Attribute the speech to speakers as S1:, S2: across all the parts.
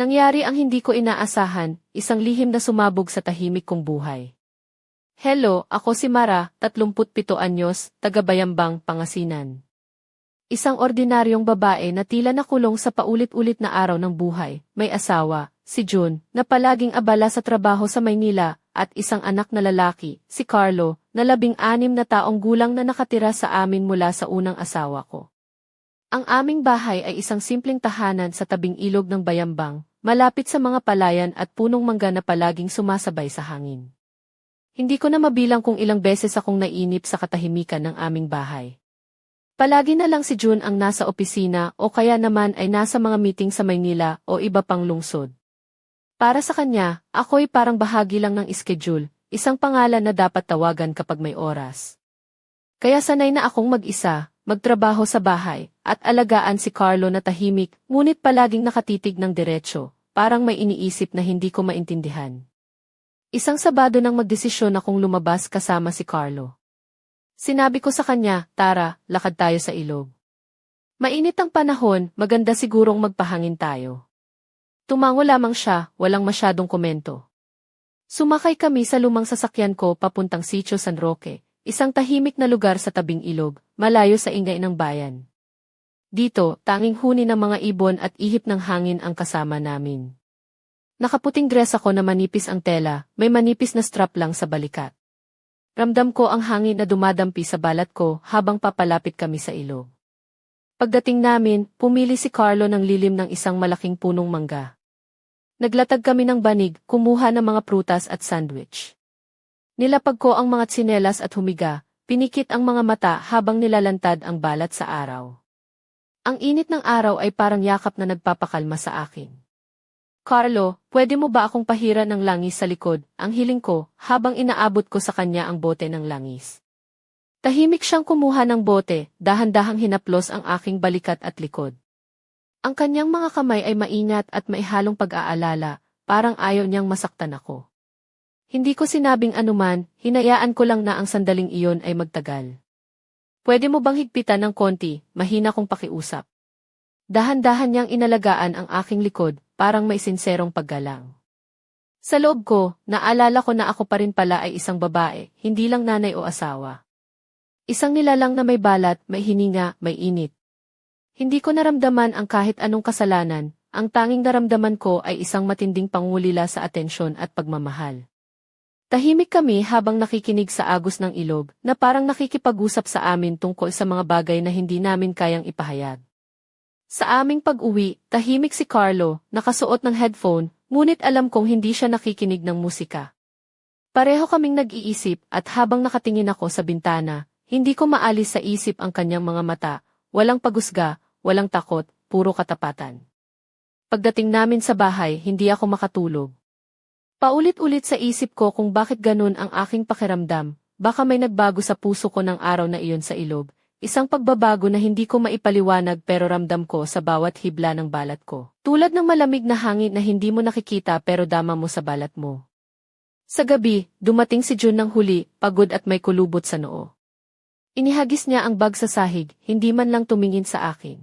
S1: Nangyari ang hindi ko inaasahan, isang lihim na sumabog sa tahimik kong buhay. Hello, ako si Mara, 37 anyos, taga Bayambang, Pangasinan. Isang ordinaryong babae na tila nakulong sa paulit-ulit na araw ng buhay, may asawa, si June, na palaging abala sa trabaho sa Maynila, at isang anak na lalaki, si Carlo, na labing-anim na taong gulang na nakatira sa amin mula sa unang asawa ko. Ang aming bahay ay isang simpleng tahanan sa tabing ilog ng Bayambang, malapit sa mga palayan at punong mangga na palaging sumasabay sa hangin. Hindi ko na mabilang kung ilang beses akong nainip sa katahimikan ng aming bahay. Palagi na lang si June ang nasa opisina o kaya naman ay nasa mga meeting sa Maynila o iba pang lungsod. Para sa kanya, ako'y parang bahagi lang ng schedule, isang pangalan na dapat tawagan kapag may oras. Kaya sanay na akong mag-isa, magtrabaho sa bahay, at alagaan si Carlo na tahimik, ngunit palaging nakatitig ng diretsyo, parang may iniisip na hindi ko maintindihan. Isang Sabado nang magdesisyon akong lumabas kasama si Carlo. Sinabi ko sa kanya, tara, lakad tayo sa ilog. Mainit ang panahon, maganda sigurong magpahangin tayo. Tumango lamang siya, walang masyadong komento. Sumakay kami sa lumang sasakyan ko papuntang Sitio San Roque, isang tahimik na lugar sa tabing ilog, malayo sa ingay ng bayan. Dito, tanging huni ng mga ibon at ihip ng hangin ang kasama namin. Nakaputing dress ako na manipis ang tela, may manipis na strap lang sa balikat. Ramdam ko ang hangin na dumadampi sa balat ko habang papalapit kami sa ilog. Pagdating namin, pumili si Carlo ng lilim ng isang malaking punong mangga. Naglatag kami ng banig, kumuha ng mga prutas at sandwich. Nilapag ko ang mga tsinelas at humiga, pinikit ang mga mata habang nilalantad ang balat sa araw. Ang init ng araw ay parang yakap na nagpapakalma sa akin. Carlo, pwede mo ba akong pahira ng langis sa likod, ang hiling ko, habang inaabot ko sa kanya ang bote ng langis. Tahimik siyang kumuha ng bote, dahan-dahang hinaplos ang aking balikat at likod. Ang kanyang mga kamay ay maingat at maihalong pag-aalala, parang ayaw niyang masaktan ako. Hindi ko sinabing anuman, hinayaan ko lang na ang sandaling iyon ay magtagal. Pwede mo bang higpitan ng konti, mahina kong pakiusap. Dahan-dahan niyang inalagaan ang aking likod, parang may sinserong paggalang. Sa loob ko, naalala ko na ako pa rin pala ay isang babae, hindi lang nanay o asawa. Isang nilalang na may balat, may hininga, may init. Hindi ko naramdaman ang kahit anong kasalanan, ang tanging naramdaman ko ay isang matinding pangulila sa atensyon at pagmamahal. Tahimik kami habang nakikinig sa agos ng ilog na parang nakikipag-usap sa amin tungkol sa mga bagay na hindi namin kayang ipahayag. Sa aming pag-uwi, tahimik si Carlo, nakasuot ng headphone, ngunit alam kong hindi siya nakikinig ng musika. Pareho kaming nag-iisip at habang nakatingin ako sa bintana, hindi ko maalis sa isip ang kanyang mga mata, walang pagusga, walang takot, puro katapatan. Pagdating namin sa bahay, hindi ako makatulog. Paulit-ulit sa isip ko kung bakit ganun ang aking pakiramdam, baka may nagbago sa puso ko ng araw na iyon sa ilog, isang pagbabago na hindi ko maipaliwanag pero ramdam ko sa bawat hibla ng balat ko. Tulad ng malamig na hangin na hindi mo nakikita pero dama mo sa balat mo. Sa gabi, dumating si June ng huli, pagod at may kulubot sa noo. Inihagis niya ang bag sa sahig, hindi man lang tumingin sa akin.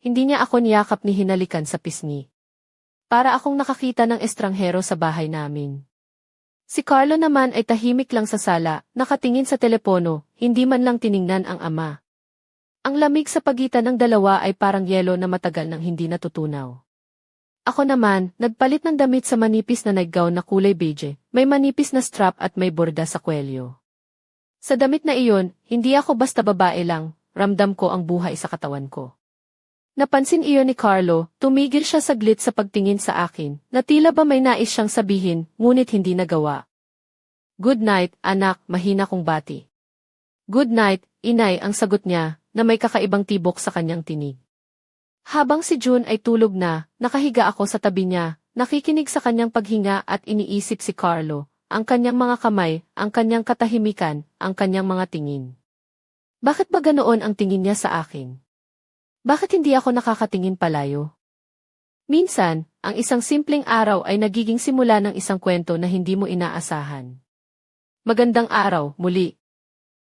S1: Hindi niya ako niyakap ni hinalikan sa pisngi. Para akong nakakita ng estranghero sa bahay namin. Si Carlo naman ay tahimik lang sa sala, nakatingin sa telepono, hindi man lang tiningnan ang ama. Ang lamig sa pagitan ng dalawa ay parang yelo na matagal nang hindi natutunaw. Ako naman, nagpalit ng damit sa manipis na naggaw na kulay beige, may manipis na strap at may borda sa kwelyo. Sa damit na iyon, hindi ako basta babae lang, ramdam ko ang buhay sa katawan ko. Napansin iyon ni Carlo, tumigil siya saglit sa pagtingin sa akin, na tila ba may nais siyang sabihin, ngunit hindi nagawa. Good night, anak, mahina kong bati. Good night, inay ang sagot niya, na may kakaibang tibok sa kanyang tinig. Habang si June ay tulog na, nakahiga ako sa tabi niya, nakikinig sa kanyang paghinga at iniisip si Carlo, ang kanyang mga kamay, ang kanyang katahimikan, ang kanyang mga tingin. Bakit ba ganoon ang tingin niya sa akin? Bakit hindi ako nakakatingin palayo? Minsan, ang isang simpleng araw ay nagiging simula ng isang kwento na hindi mo inaasahan. Magandang araw, muli.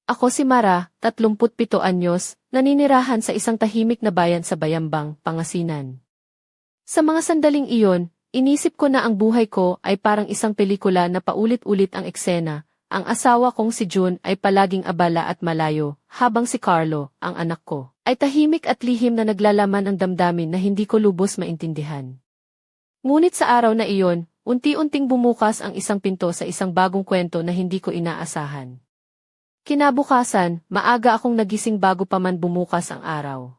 S1: Ako si Mara, 37 anyos, naninirahan sa isang tahimik na bayan sa Bayambang, Pangasinan. Sa mga sandaling iyon, inisip ko na ang buhay ko ay parang isang pelikula na paulit-ulit ang eksena. Ang asawa kong si June ay palaging abala at malayo, habang si Carlo, ang anak ko, ay tahimik at lihim na naglalaman ng damdamin na hindi ko lubos maintindihan. Ngunit sa araw na iyon, unti-unting bumukas ang isang pinto sa isang bagong kwento na hindi ko inaasahan. Kinabukasan, maaga akong nagising bago pa man bumukas ang araw.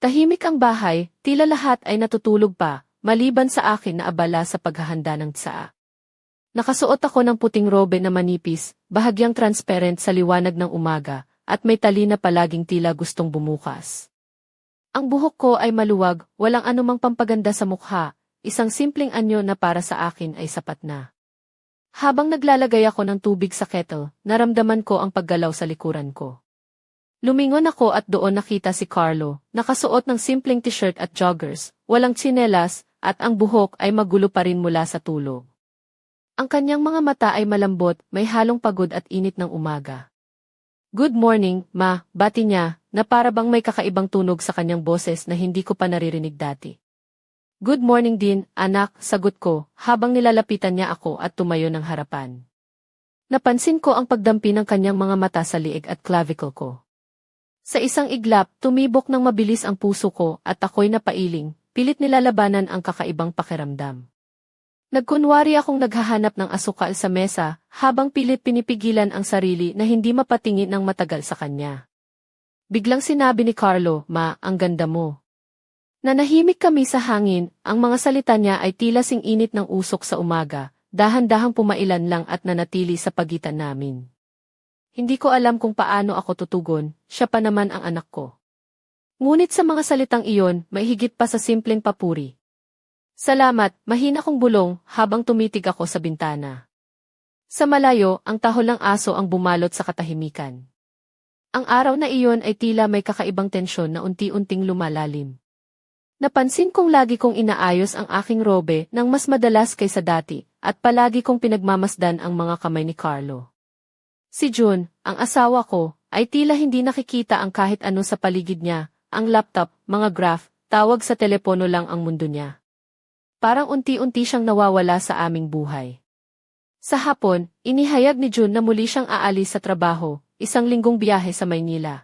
S1: Tahimik ang bahay, tila lahat ay natutulog pa, maliban sa akin na abala sa paghahanda ng tsaa. Nakasuot ako ng puting robe na manipis, bahagyang transparent sa liwanag ng umaga, at may tali na palaging tila gustong bumukas. Ang buhok ko ay maluwag, walang anumang pampaganda sa mukha, isang simpleng anyo na para sa akin ay sapat na. Habang naglalagay ako ng tubig sa kettle, naramdaman ko ang paggalaw sa likuran ko. Lumingon ako at doon nakita si Carlo, nakasuot ng simpleng t-shirt at joggers, walang tsinelas, at ang buhok ay magulo pa rin mula sa tulog. Ang kanyang mga mata ay malambot, may halong pagod at init ng umaga. Good morning, ma, bati niya, na para bang may kakaibang tunog sa kanyang boses na hindi ko pa naririnig dati. Good morning din, anak, sagot ko, habang nilalapitan niya ako at tumayo ng harapan. Napansin ko ang pagdampi ng kanyang mga mata sa liig at clavicle ko. Sa isang iglap, tumibok ng mabilis ang puso ko at ako'y napailing, pilit nilalabanan ang kakaibang pakiramdam. Nagkunwari akong naghahanap ng asukal sa mesa, habang pilit pinipigilan ang sarili na hindi mapatingin ng matagal sa kanya. Biglang sinabi ni Carlo, Ma, ang ganda mo. Nanahimik kami sa hangin, ang mga salita niya ay tila sing init ng usok sa umaga, dahan-dahang pumailan lang at nanatili sa pagitan namin. Hindi ko alam kung paano ako tutugon, siya pa naman ang anak ko. Ngunit sa mga salitang iyon, may higit pa sa simpleng papuri. Salamat, mahina kong bulong habang tumitig ako sa bintana. Sa malayo, ang tahol ng aso ang bumalot sa katahimikan. Ang araw na iyon ay tila may kakaibang tensyon na unti-unting lumalalim. Napansin kong lagi kong inaayos ang aking robe nang mas madalas kaysa dati, at palagi kong pinagmamasdan ang mga kamay ni Carlo. Si June, ang asawa ko, ay tila hindi nakikita ang kahit ano sa paligid niya, ang laptop, mga graph, tawag sa telepono lang ang mundo niya. Parang unti-unti siyang nawawala sa aming buhay. Sa hapon, inihayag ni June na muli siyang aalis sa trabaho, isang linggong biyahe sa Maynila.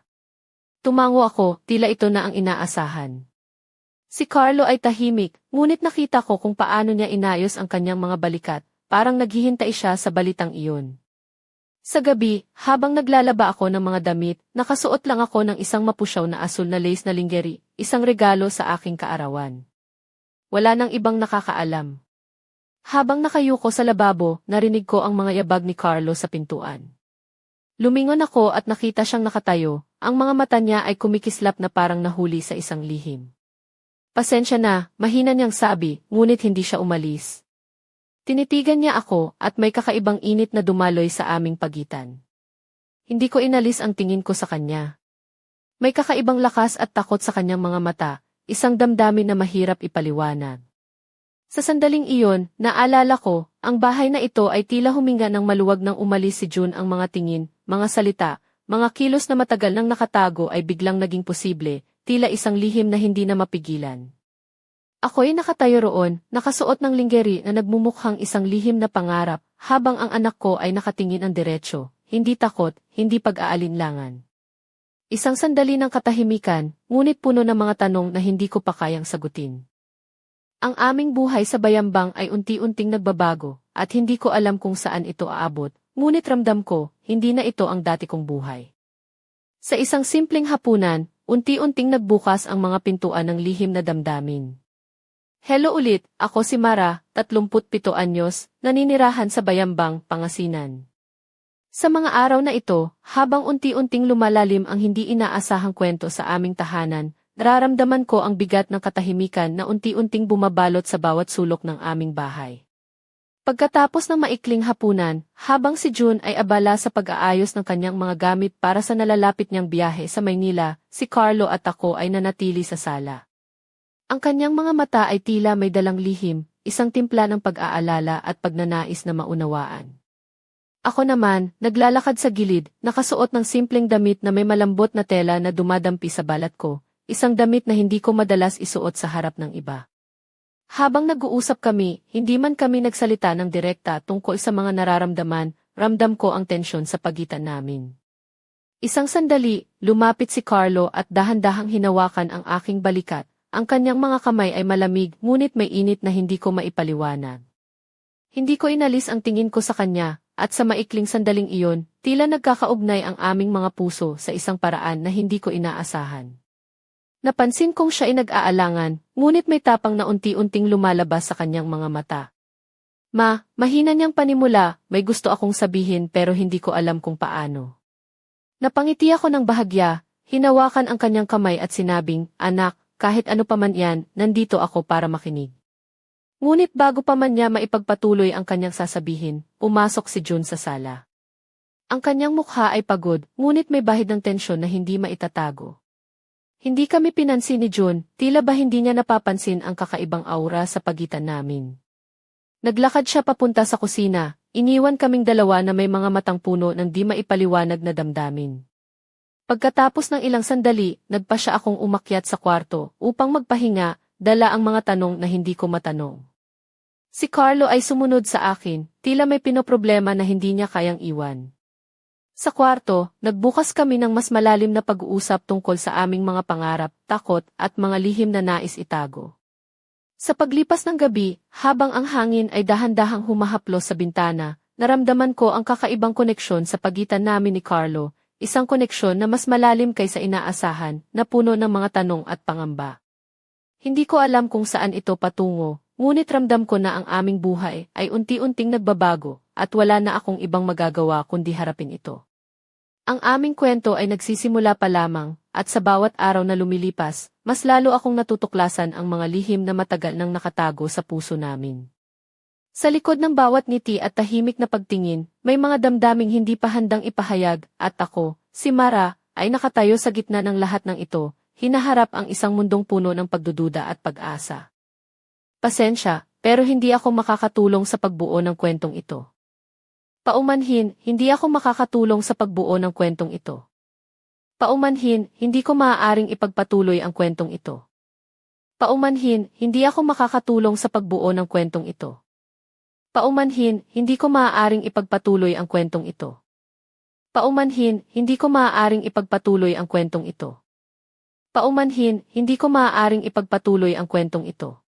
S1: Tumango ako, tila ito na ang inaasahan. Si Carlo ay tahimik, ngunit nakita ko kung paano niya inayos ang kanyang mga balikat, parang naghihintay siya sa balitang iyon. Sa gabi, habang naglalaba ako ng mga damit, nakasuot lang ako ng isang mapusyaw na asul na lace na lingerie, isang regalo sa aking kaarawan. Wala nang ibang nakakaalam. Habang nakayuko sa lababo, narinig ko ang mga yabag ni Carlo sa pintuan. Lumingon ako at nakita siyang nakatayo, ang mga mata niya ay kumikislap na parang nahuli sa isang lihim. Pasensya na, mahina niyang sabi, ngunit hindi siya umalis. Tinitigan niya ako at may kakaibang init na dumaloy sa aming pagitan. Hindi ko inalis ang tingin ko sa kanya. May kakaibang lakas at takot sa kanyang mga mata, isang damdamin na mahirap ipaliwanag. Sa sandaling iyon, naalala ko, ang bahay na ito ay tila huminga ng maluwag nang umalis si June ang mga tingin, mga salita, mga kilos na matagal nang nakatago ay biglang naging posible, tila isang lihim na hindi na mapigilan. Ako'y nakatayo roon, nakasuot ng linggeri na nagmumukhang isang lihim na pangarap, habang ang anak ko ay nakatingin ang diretsyo, hindi takot, hindi pag-aalinlangan. Isang sandali ng katahimikan, ngunit puno ng mga tanong na hindi ko pa kayang sagutin. Ang aming buhay sa bayambang ay unti-unting nagbabago, at hindi ko alam kung saan ito aabot, ngunit ramdam ko, hindi na ito ang dati kong buhay. Sa isang simpleng hapunan, unti-unting nagbukas ang mga pintuan ng lihim na damdamin. Hello ulit, ako si Mara, 37 anyos, naninirahan sa Bayambang, Pangasinan. Sa mga araw na ito, habang unti-unting lumalalim ang hindi inaasahang kwento sa aming tahanan, nararamdaman ko ang bigat ng katahimikan na unti-unting bumabalot sa bawat sulok ng aming bahay. Pagkatapos ng maikling hapunan, habang si June ay abala sa pag-aayos ng kanyang mga gamit para sa nalalapit niyang biyahe sa Maynila, si Carlo at ako ay nanatili sa sala. Ang kanyang mga mata ay tila may dalang lihim, isang timpla ng pag-aalala at pagnanais na maunawaan. Ako naman, naglalakad sa gilid, nakasuot ng simpleng damit na may malambot na tela na dumadampi sa balat ko, isang damit na hindi ko madalas isuot sa harap ng iba. Habang nag-uusap kami, hindi man kami nagsalita ng direkta tungkol sa mga nararamdaman, ramdam ko ang tensyon sa pagitan namin. Isang sandali, lumapit si Carlo at dahan-dahang hinawakan ang aking balikat. Ang kanyang mga kamay ay malamig ngunit may init na hindi ko maipaliwanag. Hindi ko inalis ang tingin ko sa kanya, at sa maikling sandaling iyon, tila nagkakaugnay ang aming mga puso sa isang paraan na hindi ko inaasahan. Napansin kong siya ay nag-aalangan, ngunit may tapang na unti-unting lumalabas sa kanyang mga mata. Ma, mahina niyang panimula, may gusto akong sabihin pero hindi ko alam kung paano. Napangiti ako ng bahagya, hinawakan ang kanyang kamay at sinabing, Anak, kahit ano pa man yan, nandito ako para makinig. Ngunit bago pa man niya maipagpatuloy ang kanyang sasabihin, pumasok si June sa sala. Ang kanyang mukha ay pagod, ngunit may bahid ng tensyon na hindi maitatago. Hindi kami pinansin ni June, tila ba hindi niya napapansin ang kakaibang aura sa pagitan namin. Naglakad siya papunta sa kusina, iniwan kaming dalawa na may mga matang puno ng di maipaliwanag na damdamin. Pagkatapos ng ilang sandali, nagpa siya akong umakyat sa kwarto upang magpahinga, dala ang mga tanong na hindi ko matanong. Si Carlo ay sumunod sa akin, tila may pinoproblema na hindi niya kayang iwan. Sa kwarto, nagbukas kami ng mas malalim na pag-uusap tungkol sa aming mga pangarap, takot, at mga lihim na nais itago. Sa paglipas ng gabi, habang ang hangin ay dahan-dahang humahaplos sa bintana, naramdaman ko ang kakaibang koneksyon sa pagitan namin ni Carlo, isang koneksyon na mas malalim kaysa inaasahan, na puno ng mga tanong at pangamba. Hindi ko alam kung saan ito patungo, ngunit ramdam ko na ang aming buhay ay unti-unting nagbabago, at wala na akong ibang magagawa kundi harapin ito. Ang aming kwento ay nagsisimula pa lamang, at sa bawat araw na lumilipas, mas lalo akong natutuklasan ang mga lihim na matagal nang nakatago sa puso namin. Sa likod ng bawat ngiti at tahimik na pagtingin, may mga damdaming hindi pa handang ipahayag, at ako, si Mara, ay nakatayo sa gitna ng lahat ng ito, hinaharap ang isang mundong puno ng pagdududa at pag-asa. Pasensya, pero hindi ako makakatulong sa pagbuo ng kwentong ito. Paumanhin, hindi ako makakatulong sa pagbuo ng kwentong ito. Paumanhin, hindi ko maaaring ipagpatuloy ang kwentong ito. Paumanhin, hindi ako makakatulong sa pagbuo ng kwentong ito. Paumanhin, hindi ko maaaring ipagpatuloy ang kwentong ito. Paumanhin, hindi ko maaaring ipagpatuloy ang kwentong ito. Paumanhin, hindi ko maaaring ipagpatuloy ang kwentong ito.